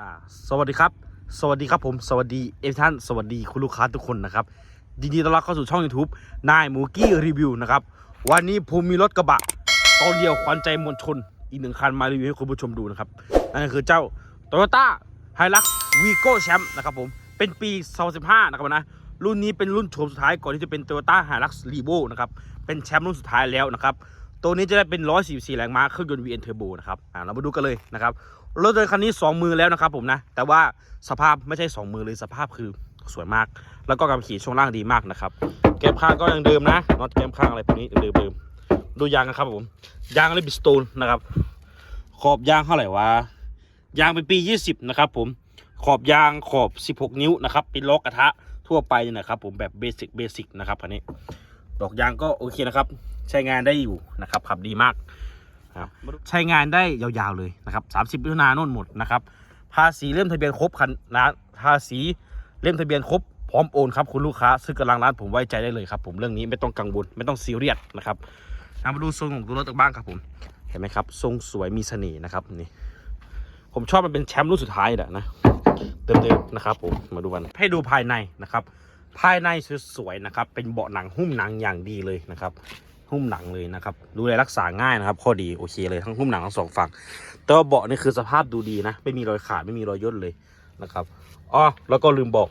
อ่าสวัสดีครับ สวัสดีครับผม สวัสดีเอฟท่าน สวัสดีคุณลูกค้าทุกคนนะครับยินดีต้อนรับเข้าสู่ช่อง YouTube นายหมูกี้รีวิวนะครับ วันนี้ผมมีรถกระบะตอนเดียวขวัญใจมวลชน อีกหนึ่งคันมารีวิวให้คุณผู้ชมดูนะครับ นั่นก็คือเจ้า Toyota Hilux Vigo Champ นะครับผม เป็นปี 2015 นะครับนะ รุ่นนี้เป็นรุ่นโฉมสุดท้ายก่อนที่จะเป็น Toyota Hilux Revo นะครับ เป็นแชมป์รุ่นสุดท้ายแล้วนะครับ ตัวนี้จะได้เป็น 144 แรงม้าเครื่องยนต์ VN Turbo นะครับอ่าเรามาดูกันเลยนะครับ รถยนต์คันนี้ 2 มือแล้วนะครับผมนะ แต่ว่าสภาพไม่ใช่ 2 มือเลยสภาพคือสวยมาก แล้วก็การขี่ช่วงล่างดีมากนะครับ แก้มข้างก็ยังเดิมนะน็อตแก้มข้างอะไรพวกนี้เดิมเดิมดูยางนะครับผม ยางเลบิสโตนนะครับ ขอบยางเท่าไหร่วะ ยางเป็นปี 20 นะครับผม ขอบยางขอบ 16 นิ้วนะครับ เป็นล้อกกระทะทั่วไปเนี่ยนะครับผมแบบเบสิกเบสิกนะครับคันนี้ ดอกยางก็โอเคนะครับ ใช้งานได้อยู่นะครับ ขับดีมากครับใช้งานได้ยาวๆเลยนะครับ 30มิถุนายนนหมดนะครับ ภาษีเล่มทะเบียนครบคันนะภาษีเล่มทะเบียนครบพร้อมโอนครับคุณลูกค้าซื้อกำลังร้านผมไว้ใจได้เลยครับผมเรื่องนี้ไม่ต้องกังวลไม่ต้องซีเรียสนะครับเอามาดูทรงของตัวรถบ้างครับผมเห็นไหมครับ ทรงสวยมีเสน่ห์นะครับนี่ผมชอบมันเป็นแชมป์รุ่นสุดท้ายแหละนะเดิมๆนะครับผมมาดูกันให้ดูภายในนะครับ ภายในสวยๆนะครับ เป็นเบาะหนังหุ้มหนังอย่างดีเลยนะครับ หุ้มหนังเลยนะครับ ดูแลรักษาง่ายนะครับ ข้อดีโอเคเลยทั้งหุ้มหนังทั้งสองฝั่งแต่ว่าเบาะนี่คือสภาพดูดีนะ ไม่มีรอยขาดไม่มีรอยย่นเลยนะครับอ๋อแล้วก็ลืมบอก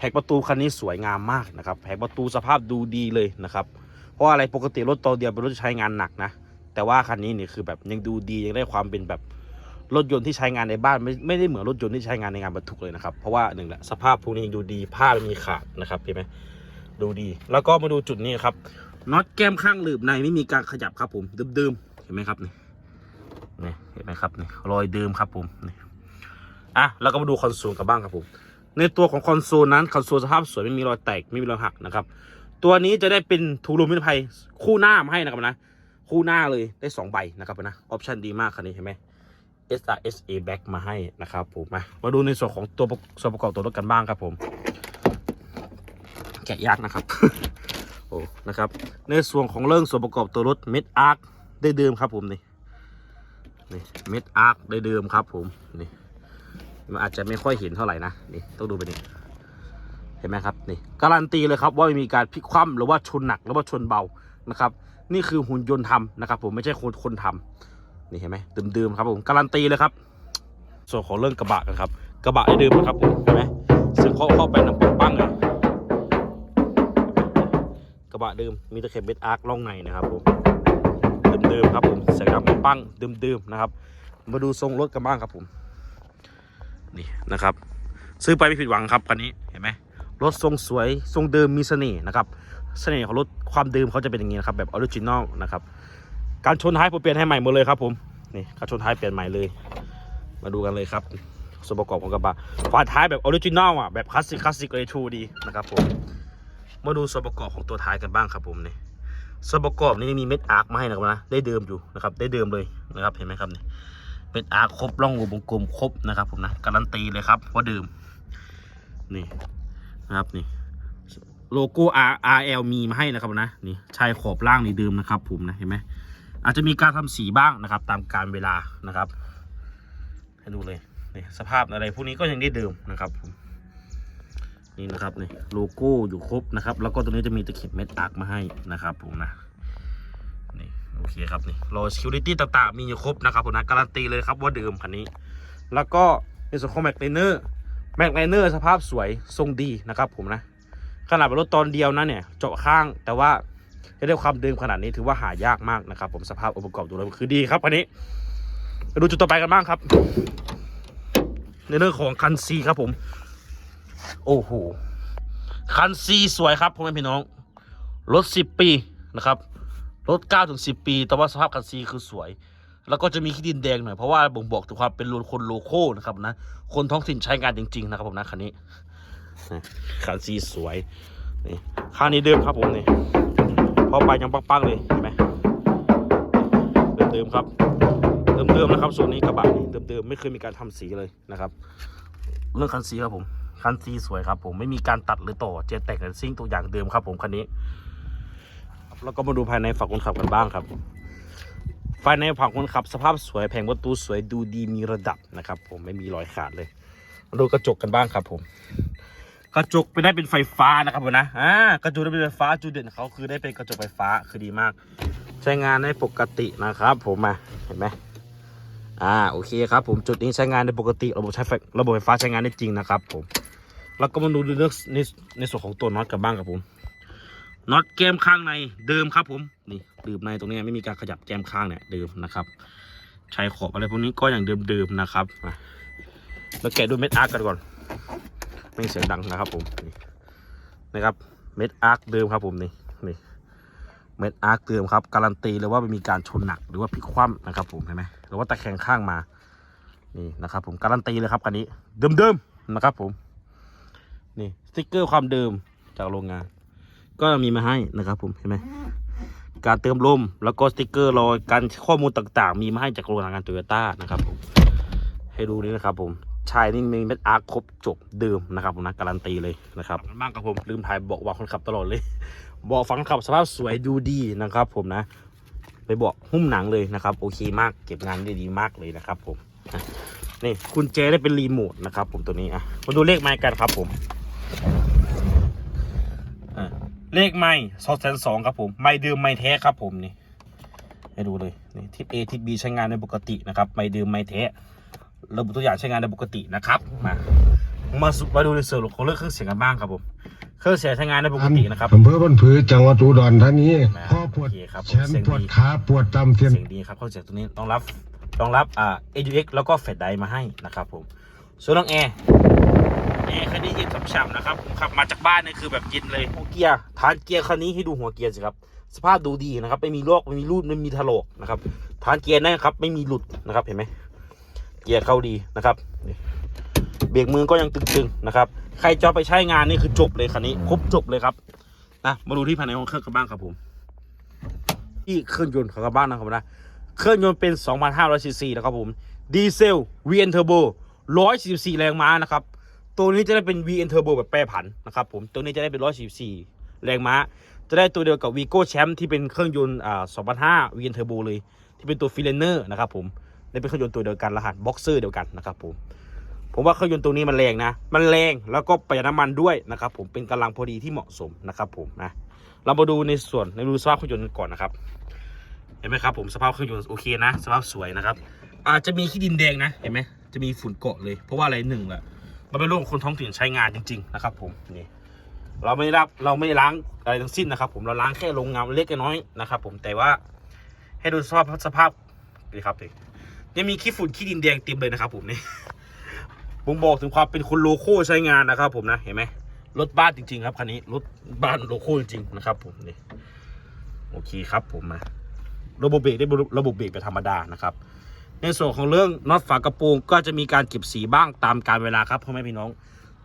แหกประตูคันนี้สวยงามมากนะครับแหกประตูสภาพดูดีเลยนะครับ เพราะอะไรปกติรถตัวเดียวเป็นรถใช้งานหนักนะ แต่ว่าคันนี้นี่คือแบบยังดูดียังได้ความเป็นแบบรถยนต์ที่ใช้งานในบ้านไม่ไม่ได้เหมือนรถยนต์ที่ใช้งานในงานบรรทุกเลยนะครับ เพราะว่าหนึ่งแหละสภาพพวกนี้ยังดูดีผ้าไม่มีขาดนะครับเห็นไหมดูดี แล้วก็มาดูจุดนี้ครับ น็อตแก้มข้างหลืบในไม่มีการขยับครับผมเดิมๆเห็นไหมครับนี่นี่เห็นไหมครับนี่รอยเดิมครับผมนี่อะแล้วก็มาดูคอนโซลกันบ้างครับผม ในตัวของคอนโซลนั้นคอนโซลสภาพสวยไม่มีรอยแตกไม่มีรอยหักนะครับ ตัวนี้จะได้เป็นทูรูมินภัยคู่หน้ามาให้นะครับนะคู่หน้าเลยได้สองใบนะครับนะออปชันดีมากคันนี้เห็นไหม SRSA back มาให้นะครับผมมามาดูในส่วนของตัวส่วนประกอบตัวรถกันบ้างครับผม แกะยากนะครับ โอ้นะครับ ในส่วนของเรื่องส่วนประกอบตัวรถเม็ดอาร์คได้เดิมครับผมนี่นี่เม็ดอาร์คได้เดิมครับผมนี่มันอาจจะไม่ค่อยเห็นเท่าไหร่นะนี่ต้องดูไปนี่เห็นไหมครับนี่การันตีเลยครับว่าไม่มีการพลิกคว่ำหรือว่าชนหนักหรือว่าชนเบานะครับ นี่คือหุ่นยนต์ทำนะครับ ผมไม่ใช่คนคนทำนี่เห็นไหมเดิมๆครับผมการันตีเลยครับ ส่วนของเรื่องกระบะกันครับ กระบะได้เดิมนะครับผมเห็นไหมซึ่งเขาเข้าไปหนังปังปังเลย ระบะเดิมมีตะเข็บเบ็ดอาร์คล่องในนะครับผมเดิมๆครับผมใส่ดำปังเดิมๆนะครับ มาดูทรงรถกันบ้างครับผม นี่นะครับ ซื้อไปไม่ผิดหวังครับคันนี้เห็นไหมรถทรงสวยทรงเดิมมีเสน่ห์นะครับเสน่ห์ของรถความเดิมเขาจะเป็นอย่างนี้นะครับแบบออริจินอลนะครับการชนท้ายผมเปลี่ยนให้ใหม่หมดเลยครับผมนี่การชนท้ายเปลี่ยนใหม่เลย มาดูกันเลยครับส่วนประกอบของกระบะฝาท้ายแบบออริจินอลอะแบบคลาสสิกคลาสสิกเลยชูดีนะครับผม มาดูส่วนประกอบของตัวท้ายกันบ้างครับผมเนี่ยส่วนประกอบนี่มีเม็ดอาร์คมาให้นะครับนะได้เดิมอยู่นะครับได้เดิมเลยนะครับเห็นไหมครับเนี่ยเม็ดอาร์คครบร่องวงกลมครบนะครับผมนะการันตีเลยครับว่าเดิมนี่นะครับนี่โลโก้ R R L มีมาให้นะครับนะนี่ชายขอบล่างนี่เดิมนะครับ ผมนะเห็นไหมอาจจะมีการทำสีบ้างนะครับ ตามการเวลานะครับ ให้ดูเลยนี่สภาพอะไรพวกนี้ก็ยังได้เดิมนะครับผม นี่นะครับนี่โลโก้อยู่ครบนะครับ แล้วก็ตัวนี้จะมีตะเข็บเม็ดอาร์คมาให้นะครับผมนะนี่โอเคครับนี่รอ security ต่างๆ มีอยู่ครบนะครับผมนะการันตีเลยครับว่าเดิมคันนี้ แล้วก็ในส่วนของแม็กไนเนอร์แม็กไนเนอร์สภาพสวยทรงดีนะครับผมนะขนาดเป็นรถตอนเดียวนะเนี่ยเจาะข้างแต่ว่าจะได้ความเดิมขนาดนี้ถือว่าหายากมากนะครับผมสภาพองค์ประกอบดูแล้วคือดีครับอันนี้ไปดูจุดต่อไปกันบ้างครับ ในเรื่องของคันซีครับผม โอ้โห คันซีสวยครับพ่อแม่พี่น้อง รถสิบปีนะครับ รถเก้าถึงสิบปี แต่ว่าสภาพคันซีคือสวย แล้วก็จะมีขี้ดินแดงหน่อย เพราะว่าบ่งบอกถึงความเป็นคนโลโก้นะครับนะ คนท้องถิ่นใช้งานจริง ๆ นะครับผมนะคันนี้ คันซีสวย นี่คันนี้เดิมครับผมนี่พอไปยังปังๆเลยเห็นไหมเดิมๆครับเดิมๆนะครับส่วนนี้กระบะนี่เดิมๆไม่เคยมีการทำสีเลยนะครับ เรื่องคันซีครับผม คันซีสวยครับผมไม่มีการตัดหรือต่อเจตแต่งกันซิ่งตัวอย่างเดิมครับผมคันนี้ แล้วก็มาดูภายในฝั่งคนขับกันบ้างครับไฟในฝั่งคนขับสภาพสวยแผงประตูสวยดูดีมีระดับนะครับผมไม่มีรอยขาดเลยมาดูกระจกกันบ้างครับผมกระจกเป็นได้เป็นไฟฟ้านะครับผมนะอ่ากระจกได้เป็นไฟฟ้าจุดเด่นเขาคือได้เป็นกระจกไฟฟ้าคือดีมาก ใช้งานได้ปกตินะครับผมมาเห็นไหม อ่าโอเคครับผมจุดนี้ใช้งานได้ปกติระบบใช้ไฟระบบไฟฟ้าใช้งานได้จริงนะครับผมแล้วก็มาดูเรื่องในในส่วนของตัวน็อตกันบ้างครับผมน็อตแก้มข้างในเดิมครับผมนี่ดืมในตรงนี้ไม่มีการขยับแก้มข้างเนี่ยเดิมนะครับใช้ขอบอะไรพวกนี้ก็อย่างเดิมๆนะครับมาแล้วแกะด้วยเม็ดอาร์กกันก่อนไม่เสียงดังนะครับผมนี่นะครับเม็ดอาร์คเดิมครับผมนี่นี่ เม็ดอาร์คเดิมครับการันตีเลยว่าไม่มีการชนหนักหรือว่าพลิกคว่ำนะครับผมเห็นไหมหรือว่าตะแคงข้างมานี่นะครับผมการันตีเลยครับคันนี้เดิมๆนะครับผมนี่สติ๊กเกอร์ความเดิมจากโรงงาน ก็มีมาให้นะครับผมเห็นไหมการเติมลมแล้วก็สติ๊กเกอร์รอยการข้อมูลต่างๆ มีมาให้จากโรงงานโตโยต้านะครับผมให้ดูนี่นะครับผมชายนี่มีเม็ดอาร์คครบจบเดิมนะครับผมนะการันตีเลยนะครับบ้างกับผมลืมถ่ายเบอกว่าคนขับตลอดเลย เบอกฝังขับสภาพสวยดูดีนะครับ ผมนะ ไปเบอกหุ้มหนังเลยนะครับ โอเคมากเก็บงานได้ดีมากเลยนะครับ ผมนี่คุณเจได้เป็นรีโมทนะครับ ผมตัวนี้อะมาดูเลขไม้กันครับ ผมอะเลขไม้สองแสนสองครับผมไม้เดิมไม้แท้ครับ ผมนี่ให้ดูเลยนี่ทิป A ทิป B ใช้งานได้ปกตินะครับไม้เดิมไม้แท้ระบบตัวอย่างใช้งานได้ปกตินะครับ มามาสุมาดูในส่วนของเรื่องเครื่องเสียงกันบ้างครับผม เครื่องเสียงใช้งานได้ปกตินะครับอำเภอบ้านผือจังหวัดอุดรธานีมาข้อปวดโอเคครับผมแขนเสียงปวดดีขาปวดตามเส้นเสียงดีครับเครื่องเสียงตัวนี้ต้องรับต้องรับอ่า AUX แล้วก็แฟลชไดร์มาให้นะครับผมส่วนน้องแอร์แอร์คันนี้เย็นฉ่ำๆนะครับผมขับมาจากบ้านเนี่ยคือแบบเย็นเลยหัวเกียร์ฐานเกียร์คันนี้ให้ดูหัวเกียร์สิครับสภาพดูดีนะครับไม่มีโรคไม่มีรูดไม่มีถลกนะครับฐานเกียร์นะครับไม่มีหลุดนะครับเห็นไหมเกียร์เข้าดีนะครับนี่ เบรกมือก็ยังตึงๆนะครับ ใครจะเอไปใช้งานนี่คือจบเลยคันนี้ ครบจบเลยครับนะมาดูที่ภายในห้องเครื่องกันบ้างครับผม ที่เครื่องยนต์ของกระบ้านนะครับนะเครื่องยนต์เป็น 2,500ซีซีนะครับผมดีเซล VN Turbo 144 แรงม้านะครับ ตัวนี้จะได้เป็น VN Turbo แบบแปรผันนะครับผม ตัวนี้จะได้เป็น 144 แรงม้า จะได้ตัวเดียวกับ Vigo Champ ที่เป็นเครื่องยนต์อ่า2,500 VN Turbo เลย ที่เป็นตัว f r e e l a n e r นะครับผมได้เป็นเครื่องยนต์ตัวเดียวกันรหัส Boxer เดียวกันนะครับผม ผมว่าเครื่องยนต์ตัวนี้มันแรงนะ มันแรงแล้วก็ประหยัดน้ำมันด้วยนะครับ ผมเป็นกำลังพอดีที่เหมาะสมนะครับผมนะ เรามาดูในส่วนในดูสภาพเครื่องยนต์ก่อนนะครับ เห็นไหมครับผมสภาพเครื่องยนต์โอเคนะ สภาพสวยนะครับ อาจจะมีขี้ดินแดงนะ เห็นไหมจะมีฝุ่นเกาะเลย เพราะว่าอะไรหนึ่งแหละมันเป็นโรคของคนท้องถิ่นใช้งานจริง ๆ นะครับ ผมนี่เราไม่ได้รับเราไม่ได้ล้างอะไรทั้งสิ้นนะครับ ผมเราล้างแค่ลงเงาเล็กน้อยนะครับ ผมแต่ว่าให้ดูสภาพสภาพนี่ครับนี่ยังมีขี้ฝุ่นขี้ดินแดงเต็มเลยนะครับ ผมนี่ ผมบอกถึงความเป็นคนโลโก้ใช้งานนะครับ ผมนะเห็นไหมรถบ้านจริง ๆ ครับคันนี้รถบ้านโลโก้จริงๆนะครับ ผมนี่โอเคครับผมมาระบบเบรกได้ระบบเบรกแบบธรรมดานะครับ ในส่วนของเรื่องน็อตฝากระโปรงก็จะมีการเก็บสีบ้างตามการเวลาครับพ่อแม่พี่น้อง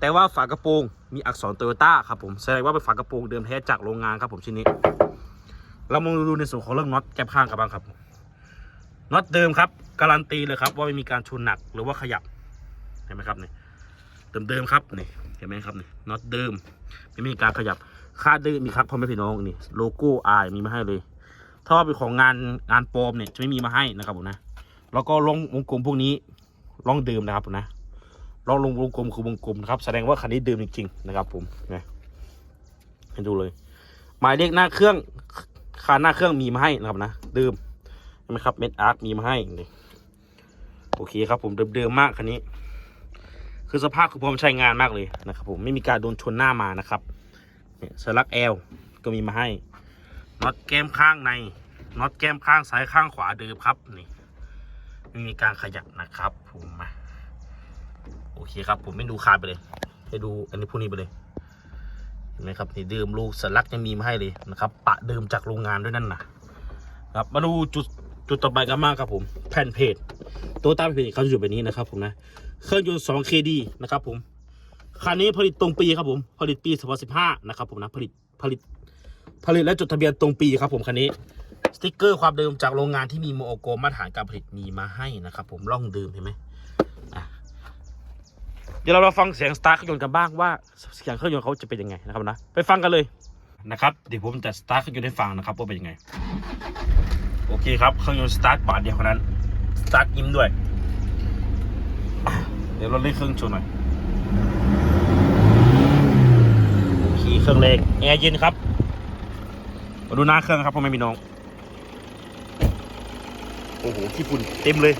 แต่ว่าฝากระโปรงมีอักษรโตโยต้าครับผมแสดงว่าเป็นฝากระโปรงเดิมแท้จากโรงงานครับผมชิ้นนี้เรามาดูในส่วนของเรื่องน็อตแก้ข้างกันบ้างครับน็อตเดิมครับการันตีเลยครับว่าไม่มีการชนหนักหรือว่าขยับ ห็นไหมครับนี่เดิมๆครับนี่เห็นไหมครับนี่น็อตเดิม ไม่มีการขยับค่าดื้อมีครับพ่อแม่พี่น้องนี่โลโก้อายมีมาให้เลย ถ้าเป็นของงานงานปลอมเนี่ยจะไม่มีมาให้นะครับผมนะ แล้วก็ลงวงกลมพวกนี้ลองเดิมนะครับผมนะลองลงวงกลมคือวงกลมครับ แสดงว่าคันนี้เดิมจริงๆนะครับ ผมนะให้ดูเลย หมายเลขหน้าเครื่องคานหน้าเครื่องมีมาให้นะครับนะเดิมใช่ไหมครับเม็ดอาร์ตมีมาให้นี่โอเคครับ ผมเดิมๆมากคันนี้ คือสภาพคือพร้อมใช้งานมากเลยนะครับผมไม่มีการโดนชนหน้ามานะครับเนี่ยสลักแอลก็มีมาให้น็อตแก้มข้างในน็อตแก้มข้างซ้ายข้างขวาเดิมครับนี่ไม่มีการขยับนะครับผมมาโอเคครับผมไม่ดูคานไปเลยให้ดูอันนี้พวกนี้ไปเลยเห็นไหมครับนี่เดิมลูกสลักยังมีมาให้เลยนะครับ ปะเดิมจากโรงงานด้วยนั่นนะครับ มาดูจุด จุดต่อไปกันมากครับผมแผ่นเพจตัวตามเพจเขาจะอยู่แบบนี้นะครับผมนะเครื่องยนต์ 2KD นะครับผมคันนี้ผลิตตรงปีครับผมผลิตปี2015นะครับผมนะผลิตผลิตผลิตและจดทะเบียนตรงปีครับผมคันนี้สติกเกอร์ความเดิมจากโรงงานที่มีโมโอโกมาตรฐานการผลิตมีมาให้นะครับผมล่องเดิมเห็นไหมเดี๋ยวเรามาฟังเสียงสตาร์ทเครื่องยนต์กันบ้างว่าเสียงเครื่องยนต์เขาจะเป็นยังไงนะครับนะไปฟังกันเลยนะครับเดี๋ยวผมจะสตาร์ทเครื่องยนต์ให้ฟังนะครับว่าเป็นยังไง โอเคครับ เครื่องยนต์สตาร์ทบาทเดียวเท่านั้น สตาร์ทยิ้มด้วย เดี๋ยวเราเล่นเครื่องชว์หน่อยโอเคเครื่องเล็กแอร์เย็นครับมาดูหน้าเครื่องครับพ่อแม่พี่น้อง โอ้โหขี้ฝุ่นเต็มเลย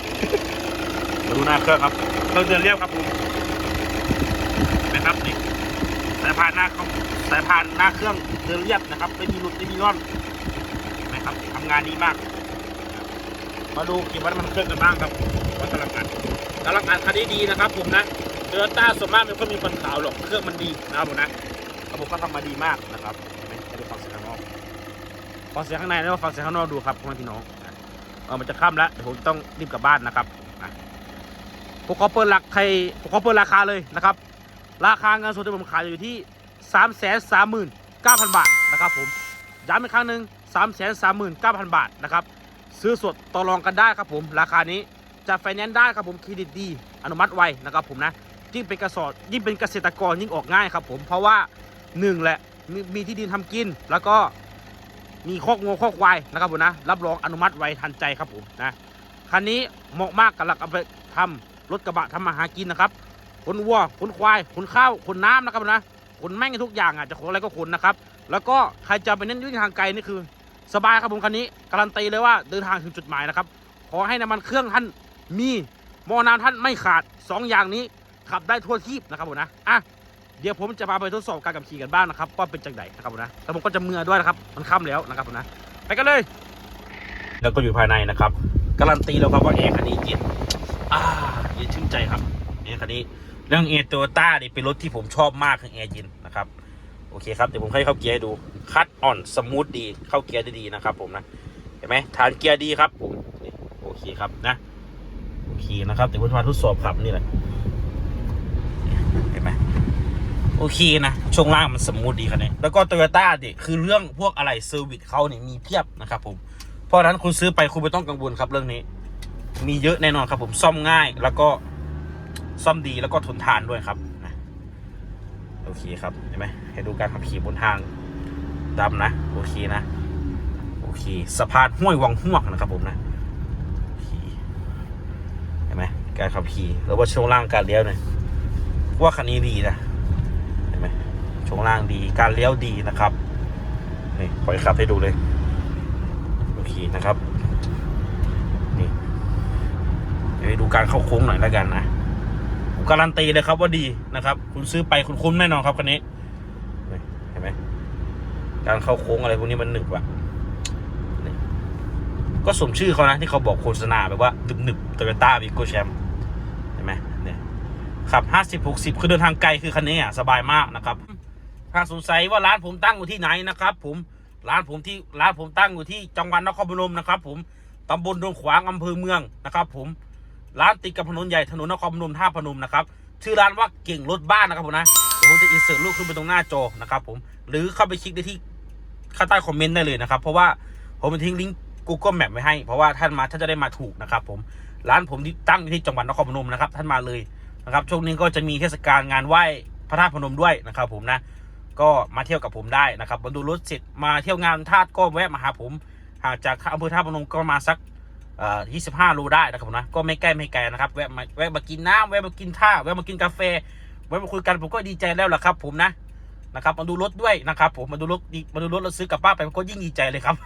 มาดูหน้าเครื่องครับ เครื่องเดินเรียบครับผมนะครับนี่สายพานหน้าเครื่องสายพานหน้าเครื่องเดินเรียบนะครับไม่มีหลุดไม่มีร่อนนะครับทำงานดีมาก มาดูกี่วัดมันเครื่องกันบ้างครับวัดกำลังงานกำลังงานคันนี้ดีนะครับ ผมนะโตโยต้าส่วนมากมันก็มีควันขาวหรอกเครื่องมันดีนะครับผมนะระบบก็ทำมาดีมากนะครับเห็นไหมให้ดูฟังเสียงข้างนอกฟังเสียงข้างในแล้วฟังเสียงข้างนอกดูครับพ่อแม่พี่น้องนะเออมันจะค่ำแล้วเดี๋ยวผมต้องรีบกลับบ้านนะครับนะผมขอเปิดหลักใครผมขอเปิดราคาเลยนะครับ ราคาเงินสดที่ผมขายอยู่ที่3ามแสนสามหมื่นเก้าพันบาทนะครับผมย้ำอีกครั้งหนึ่งสามแสนสามหมื่นเก้าพันบาทนะครับ ซื้อสดต่อรองกันได้ครับผม ราคานี้จะไฟแนนซ์ได้ครับผมเครดิตดีอนุมัติไวนะครับผมนะยิ่งเป็นเกษตรยิ่งเป็นเกษตรกรยิ่งออกง่ายครับผมเพราะว่าหนึ่งแหละมมีที่ดินทำกิน แล้วก็มีคอกงัวคอกควายนะครับผมนะรับรองอนุมัติไวทันใจครับผมนะคันนี้เหมาะมากกับหลักเอาไปทำรถกระบะทำมาหากินนะครับขนวัวขนควายขนข้าวขนน้ำนะครับนะขนแม่งทุกอย่างอะจะขนอะไรก็ขนนะครับ แล้วก็ใครจะไปเน้นวิ่งทางไกลนี่คือ สบายครับผมคันนี้การันตีเลยว่าเดินทางถึงจุดหมายนะครับ ขอให้น้ำมันเครื่องท่านมีมอน้ำท่านไม่ขาด 2 อย่างนี้ขับได้ทั่วทีบนะครับผมนะอะเดี๋ยวผมจะพาไปทดสอบการขับขี่กันบ้างนะครับว่าเป็นจังไดนะครับผมนะแต่ผมก็จะเมื่อด้วยนะครับมันค่ำแล้วนะครับผมนะไปกันเลย แล้วก็อยู่ภายในนะครับการันตีแล้วครับว่าแอร์คันนี้เย็นอ่าเย็นชื่นใจครับแอร์คันนี้เรื่องเอโตต้านี่เป็นรถที่ผมชอบมากคือแอร์เย็นนะครับ โอเคครับเดี๋ยวผมให้เข้าเกียร์ให้ดูคัดอ่อนสมูทดีเข้าเกียร์ได้ดีนะครับ ผมนะเห็นไหมฐานเกียร์ดีครับผมโอเคครับนะโอเคนะครับเดี๋ยวผมจะมาทดสอบขับนี่แหละเห็นไหมโอเคนะช่วงล่างมันสมูทดีครับเนี่ยแล้วก็โตโยต้าดิคือเรื่องพวกอะไรเซอร์วิสเขาเนี่ยมีเพียบนะครับผมเพราะฉะนั้นคุณซื้อไปคุณไม่ต้องกังวลครับเรื่องนี้ มีเยอะแน่นอนครับผมซ่อมง่ายแล้วก็ซ่อมดีแล้วก็ทนทานด้วยครับนะโอเคครับเห็นไหม ให้ดูการขับขี่บนทางดำนะ โอเคนะ โอเค สะพานห้วยวังห่วกนะครับผมนะโอเคเห็นไหมการขับขี่หรือว่าช่วงล่างการเลี้ยวเนี่ยว่าคันนี้ดีนะเห็นไหมช่วงล่างดีการเลี้ยวดีนะครับนี่ปล่อยขับให้ดูเลยโอเคนะครับนี่เดี๋ยวให้ดูการเข้าโค้งหน่อยแล้วกันนะผมการันตีเลยครับว่าดีนะครับ คุณซื้อไปคุณคุ้มแน่นอนครับคันนี้ การเข้าโค้งอะไรพวกนี้มันหนึบอะก็สมชื่อเขานะที่เขาบอกโฆษณาแบบว่าดึบหนึบโตโยต้าวิโกแชมเห็นไหมเนี่ยขับห้าสิบหกสิบคือเดินทางไกลคือคันนี้อะสบายมากนะครับ ถ้าสงสัยว่าร้านผมตั้งอยู่ที่ไหนนะครับ ผมร้านผมที่ร้านผมตั้งอยู่ที่จังหวัดนครพนมนะครับ ผมตำบลดงขวางอำเภอเมืองนะครับ ผมร้านติดกับถนนใหญ่ถนนนครพนมท่าพนมนะครับชื่อร้านว่าเก่งรถบ้านนะครับผมนะเดี๋ยวผมจะอินเสิร์ตรูปขึ้นไปตรงหน้าจอนะครับผมหรือเข้าไปคลิกได้ที่ ข้างใต้คอมเมนต์ได้เลยนะครับ เพราะว่าผมจะทิ้งลิงก์ Google Map ไว้ให้ เพราะว่าท่านมาท่านจะได้มาถูกนะครับผมร้านผมที่ตั้งอยู่ที่จังหวัดนครพนมนะครับ ท่านมาเลยนะครับช่วงนี้ก็จะมีเทศกาลงานไหว้พระธาตุพนมด้วยนะครับ ผมนะก็มาเที่ยวกับผมได้นะครับมาดูรถเสร็จมาเที่ยวงานธาตุก็แวะมาหาผมห่างจากอำเภอท่าตุพนมก็มาสักเอ่อ25โลได้นะครับผมนะก็ไม่ใกล้ไม่ไกลนะครับแวะมาแวะมากินน้ำแวะมากินข้าแวะมากินกาแฟแวะมาคุยกันผมก็ดีใจแล้วล่ะครับ ผมนะ นะครับมาดูรถด้วยนะครับผมมาดูรถมาดูรถเราซื้อกลับบ้านไปผมก็ยิ่งดีใจเลยครับ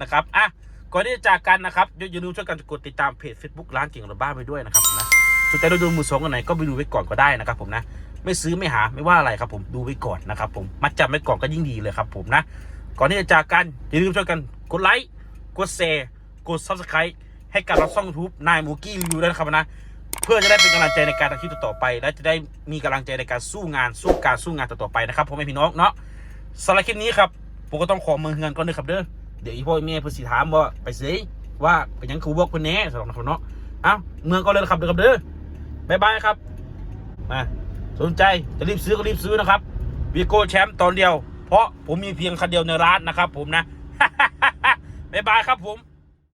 นะครับอะก่อนที่จะจากกันนะครับอย่าลืมช่วยกันกดติดตามเพจ Facebook ร้านเก่งรถบ้านไปด้วยนะครับนะสนใจรถยนต์มือสองกันไหนก็ไปดูไว้ก่อนก็ได้นะครับ ผมนะไม่ซื้อไม่หาไม่ว่าอะไรครับ ผมดูไว้ก่อนนะครับ ผมมัดจำไว้ก่อนก็ยิ่งดีเลยครับ ผมนะก่อนที่จะจากกันอย่าลืมช่วยกันกดไลค์กดแชร์กด subscribe ให้กับเราช่อง YouTube นายมูกี้รีวิวด้วยนะครับนะ เพื่อจะได้เป็นกำลังใจในการทำคลิปต่อไป และจะได้มีกำลังใจในการสู้งานสู้การสู้งานต่อๆไปนะครับผมไม่พี่น้องเนาะสำหรับคลิปนี้ครับผมก็ต้องขอมือเงินก่อนเลยครับเด้อเดี๋ยวอีพ่อแม่เพื่อสิถามว่าไปสิว่าเป็นยังครูบอกคนแหน่สำหรับนะครับเนาะเอ้าเมืองก็เลยนะครับเด้อครับเด้อบ๊ายบายครับมาสนใจจะรีบซื้อก็รีบซื้อนะครับวีโก้แชมป์ตอนเดียว เพราะผมมีเพียงคันเดียวในร้านนะครับ ผมนะบ๊ายบายครับผม